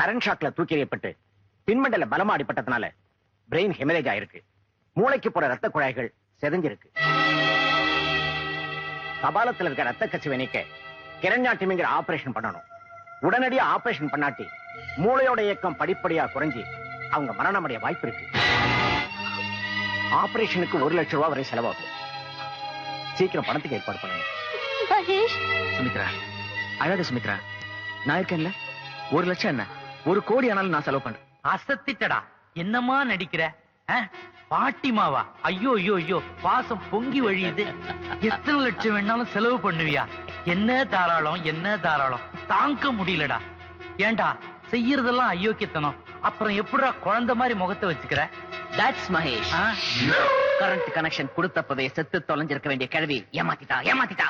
Current ஷாக்ல தூக்கி எறியப்பட்டு பின்மண்டல பலமா அடிபட்டதுனால brain haemorrhage ஆயிருக்கு. மூளைக்கு போற ரத்த குழாய்கள் செதஞ்சிருக்கு. கபாலத்துல இருக்க ரத்த கசிவை நீக்க கிரண்யாட்டிமிங்கிற ஆபரேஷன் பண்ணணும். உடனடியா ஆபரேஷன் பண்ணாட்டி மூளையோட இயக்கம் படிப்படியா குறைஞ்சி அவங்க மரணமடைய வாய்ப்பு இருக்கு. ஆபரேஷனுக்கு ஒரு லட்சம் ரூபாய் வரை செலவாகும். சீக்கிரம் பணத்துக்கு ஏற்பாடு பண்ணுங்க. சுமித்ரா. அழாத சுமித்ரா. நான் இருக்கேன்ல? ஒரு லட்சம் என்ன? ஒரு கோடி ஆனாலும் நான் செலவு பண்றேன். அசத்திட்டடா. என்னமா நடிக்கிற? ஆ? பாட்டிமாவா? ஐயோ ஐயோ ஐயோ பாசம் பொங்கி வழியுது. எத்தனை லட்சம் வேணாலும் செலவு பண்ணுவியா? என்ன தாராளம் என்ன தாராளம். தாங்க முடியலடா. ஏன்டா செய்யறதெல்லாம் அயோக்கியத்தனம். அப்புறம் எப்படிடா குழந்தை மாதிரி முகத்தை வச்சுக்கிற? தட்ஸ் மகேஷ்? கரண்ட் கனெக்ஷன் கொடுத்தப்பவே செத்து தொலைஞ்சிருக்க வேண்டிய கிழவி ஏமாத்திட்டா ஏமாத்திட்டா.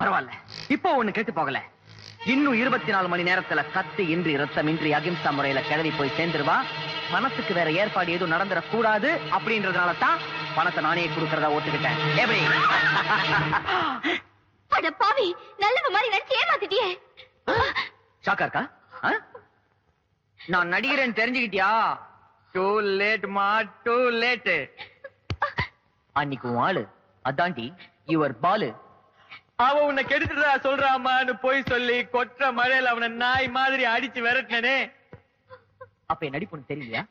பரவாயில்ல. இப்போ ஒண்ணு கேட்டு போகல. இன்னும் இருபத்தி நாலு மணி நேரத்துல கத்து இன்றி ரத்தமின்றி அகிம்சா முறையில கிழவி போய் சேர்ந்துருவா பணத்துக்கு வேற ஏற்பாடு எதுவும் நடந்துடக் கூடாது அப்படின்றதுனால தான் பணத்தை நானே கொடுக்கறதா ஒத்துக்கிட்டேன். எப்படி? அட பாவி நல்லவ மாதிரி நடிச்சு ஏமாத்திட்டியே. ஷாக்கா இருக்கா ஆ? நான் நடிகரேன்னு தெரிஞ்சுக்கிட்டியா? டூ லேட் மா டூ லேட் அன்னைக்கு உன் ஆளு அதாண்டி யுவர் பாலு. அவ உன்னை கெடுத்துட்டா சொல்றாமான்னு போய் சொல்லி கொற்ற மழையில அவனை நாய் மாதிரி அடிச்சு விரட்டினே அப்ப என் நடிப்பு உனக்கு தெரியலையா?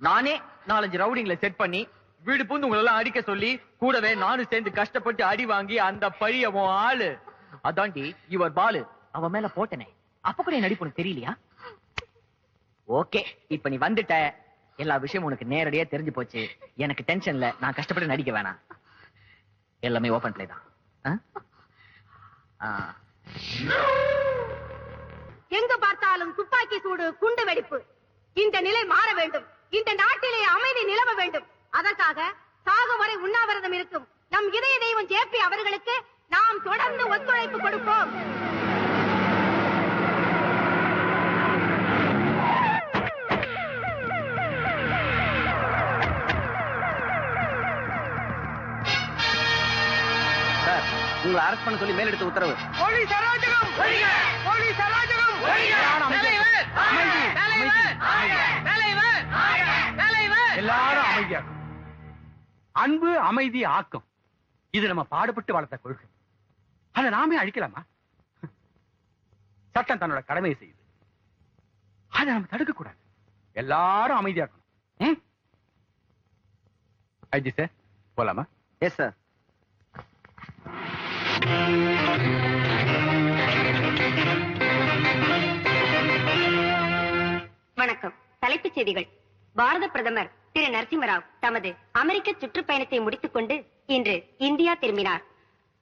நானே நாலஞ்சு ரவுடிங்களை செட் பண்ணி வீடு பூந்து உங்களெல்லாம் அடிக்க சொல்லி கூடவே நானும் சேர்ந்து கஷ்டப்பட்டு அடி வாங்கி அந்த பழிய உன் ஆளு. அதாண்டி இவர் பாலு. அவன் மேல போட்டனே. அப்ப கூட என் நடிப்பு உனக்கு தெரியலையா? ஓகே இப்ப நீ வந்துட்ட. எல்லா விஷயமும் உனக்கு நேரடியா தெரிஞ்சு போச்சு. எனக்கு டென்ஷன்ல நான் கஷ்டப்பட்டு நடிக்க வேணாம். எல்லாமே ஓபன் பிளே தான். ஆ. எங்கு பார்த்தாலும் துப்பாக்கி சூடு குண்டு வெடிப்பு. இந்த நிலை மாற வேண்டும். இந்த நாட்டிலே அமைதி நிலவ வேண்டும். அதற்காக சாகும் வரை உண்ணாவிரதம் இருக்கும். நம் இதய தெய்வம் ஜேபி அவர்களுக்கு நாம் தொடர்ந்து ஒத்துழைப்பு கொடுப்போம். உங்களை அரெஸ்ட் பண்ண சொல்லி மேலெடுத்த உத்தரவு. போலீஸ் அராஜகம்! போலீஸ் அராஜகம்! எல்லாரும் அமைதியா. அன்பு அமைதி ஆக்கம். இது நம்ம பாடுபட்டு வளர்த்த கொள்கை. அதை நாமே அழிக்கலாமா? சட்டம் தன்னோட கடமையை செய்யுது. அதை நம்ம தடுக்க கூடாது எல்லாரும் அமைதியா இருக்கணும். ம்? ஐஜி சார் போலாமா? எஸ் சார் வணக்கம். தலைப்புச் செய்திகள். பாரத பிரதமர் திரு நரசிம்மராவ் தமது அமெரிக்க சுற்றுப்பயணத்தை முடித்துக் கொண்டு இன்று இந்தியா திரும்பினார்.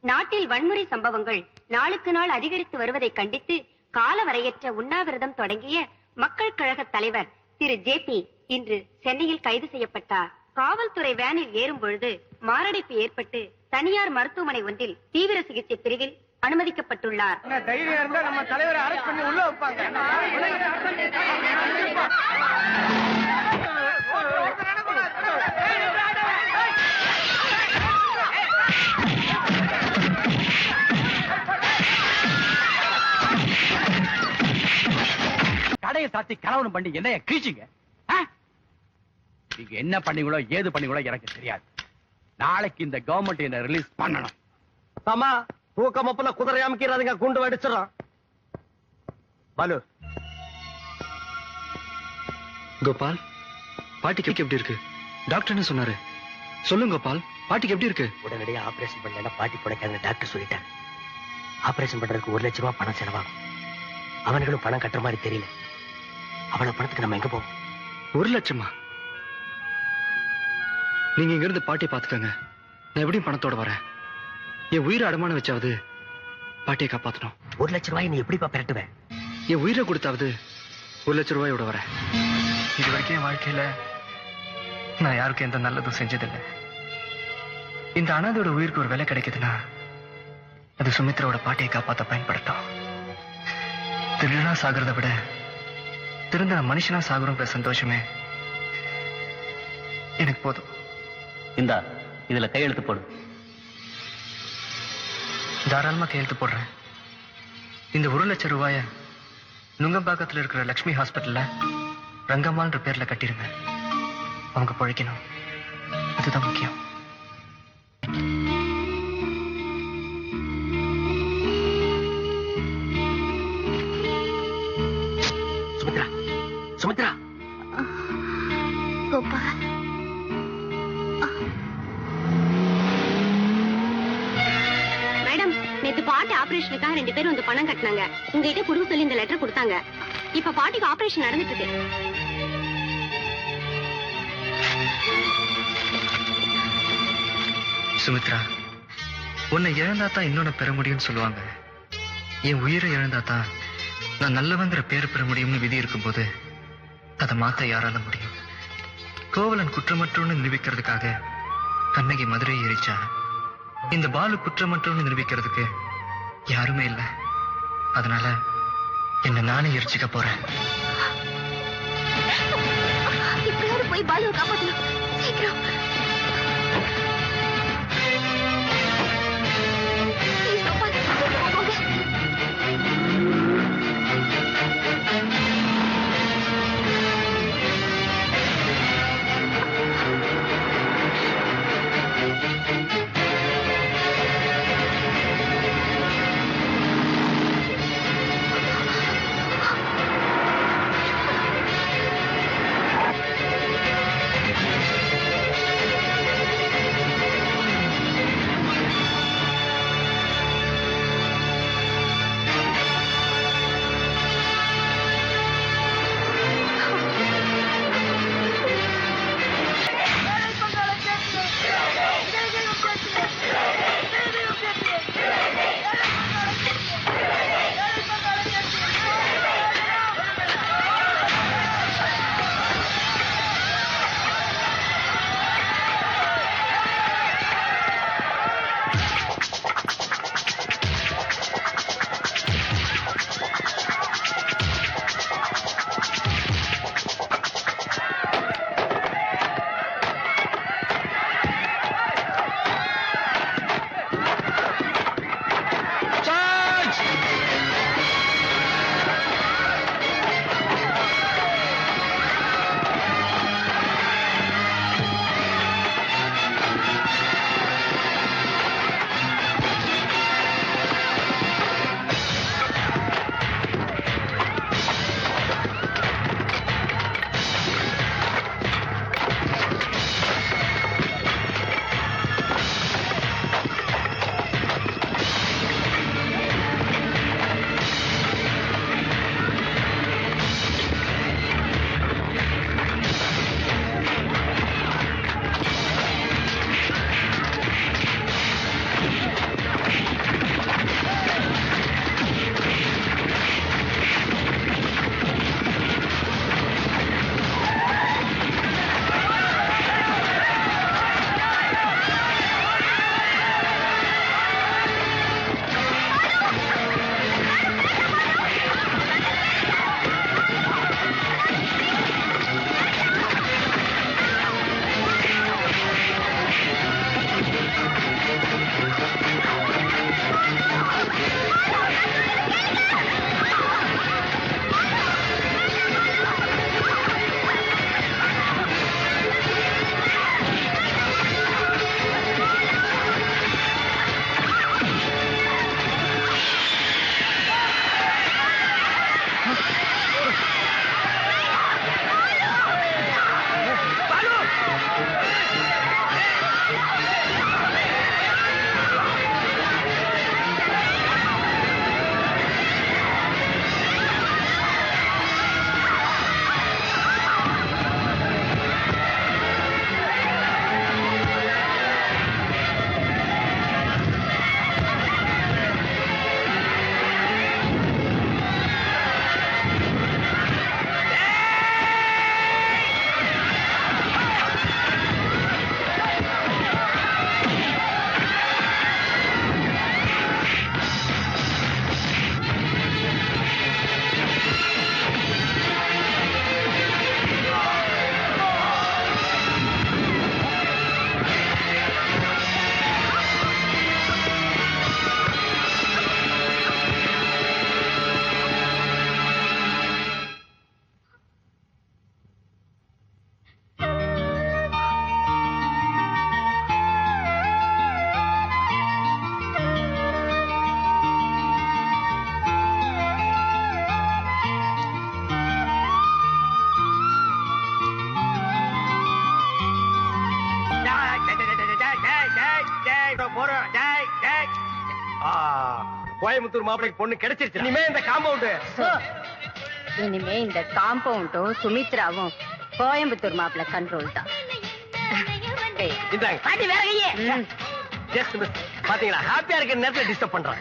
நாட்டில் வன்முறை சம்பவங்கள் நாளுக்கு நாள் அதிகரித்து வருவதை கண்டித்து காலவரையற்ற உண்ணாவிரதம் தொடங்கிய மக்கள் கழக தலைவர் திரு ஜே பி இன்று சென்னையில் கைது செய்யப்பட்டார். காவல்துறை வேனில் ஏறும் பொழுது மாரடைப்பு ஏற்பட்டு தனியார் மருத்துவமனை ஒன்றில் தீவிர சிகிச்சை பிரிவில் அனுமதிக்கப்பட்டுள்ளார். தைரியம் இருந்தா நம்ம தலைவரை அரெஸ்ட் பண்ணி உள்ள வைப்பாங்க. கடையை சாத்தி கலவரம் பண்ணி என்னைய கீழ்ச்சிங்க. நீங்க என்ன பண்ணீங்களோ ஏது பண்ணீங்களோ எனக்கு தெரியாது. நாளைக்கு இந்த கவர்மெண்ட் என்ன ரிலீஸ் பண்ணணும். ஆமா தூக்கமப்புல குதிரை அமைக்கிறாதுங்க குண்டு வெடிச்சிடும் பாலு. கோபால் பாட்டிக்கு எப்படி இருக்கு? டாக்டர் என்ன சொன்னாரு? சொல்லுங்க கோபால் பாட்டிக்கு எப்படி இருக்கு? உடனடியா ஆபரேஷன் பண்ணல பாட்டி பிழைக்காங்க டாக்டர் சொல்லிட்டாங்க ஆபரேஷன் பண்றதுக்கு ஒரு லட்சம் ரூபாய் பணம் செலவாகும். அவனுங்களும் பணம் கட்டுற மாதிரி தெரியல. அவ்வளவு பணத்துக்கு நம்ம எங்க போவோம்? ஒரு லட்சமா? நீங்க இங்க இருந்து பாட்டியை பாத்துக்கங்க நான் எப்படியும் பணத்தோட வரேன். என் உயிரை அடமானம் வச்சாவது பாட்டியை காப்பாத்தணும். ஒரு லட்சம் ரூபாய் நீ எப்படிப்பா பெரட்டுவ? என் உயிரை கொடுத்தாவது ஒரு லட்சம் ரூபாயோட வரேன். இது வரைக்கும் என் வாழ்க்கையில நான் யாருக்கும் எந்த நல்லதும் செஞ்சதில்லை. இந்த அனாதையோட உயிருக்கு ஒரு விலை கிடைக்குதுன்னா அது சுமித்ராவோட பாட்டியை காப்பாத்த பயன்படுத்தும். திருடனா சாகிறத விட திருந்த மனுஷனா சாகுறோங்கிற சந்தோஷமே எனக்கு போதும். இந்தா இதுல கையெழுத்து போடு. தாராளமா கையெழுத்து போடுறேன். இந்த ஒரு லட்சம் ரூபாய நுங்கம்பாக்கத்தில் இருக்கிற லக்ஷ்மி ஹாஸ்பிட்டல்ல ரங்கம்மான்ற பேர்ல கட்டிருங்க. அவங்க பழைக்கணும். அதுதான் முக்கியம். ஆபரேஷனுக்காக ரெண்டு பேரும் வந்து பணம் கட்டினாங்க. உங்ககிட்ட கொடுக்க சொல்லி இந்த லெட்டர் கொடுத்தாங்க. இப்ப பாட்டிக்கு ஆபரேஷன் நடந்துட்டு இருக்கு சுமித்ரா உன்னை இழந்தா தான் இன்னொன்னு பெற முடியும்னு சொல்லுவாங்க. என் உயிரை இழந்தா தான் நான் நல்லவங்கிற பேர் பெற முடியும்னு விதி இருக்கும்போது அதை மாத்த யாரால முடியும்? கோவலன் குற்றமற்றோன்னு நிரூபிக்கிறதுக்காக கண்ணகி மதுரையை எரிச்சா? இந்த பாலு குற்றமற்றோன்னு நிரூபிக்கிறதுக்கு யாருமே இல்ல. அதனால என்ன நானே எரிச்சுக்க போறேன். இப்படியாவது போய் பாலுவை காப்பாத்தணும் சீக்கிரம். Please, கோபால், போறோம் டேய், டேய். ஆ, கோயம்புத்தூர் மாப்பிளைக்கு பொண்ணு கிடைச்சிருச்சு இனிமே இந்த காம்பவுண்டு இனிமே இந்த காம்பவுண்டும் சுமித்ராவும் கோயம்புத்தூர் மாப்பிள்ள கண்ட்ரோல் தான். இந்தாங்க. பாட்டி வேற கையே. ஜஸ்ட் மிஸ் பாத்தீங்களா? ஹாப்பியா இருக்கிற நேரத்துல டிஸ்டர்ப் பண்றான்.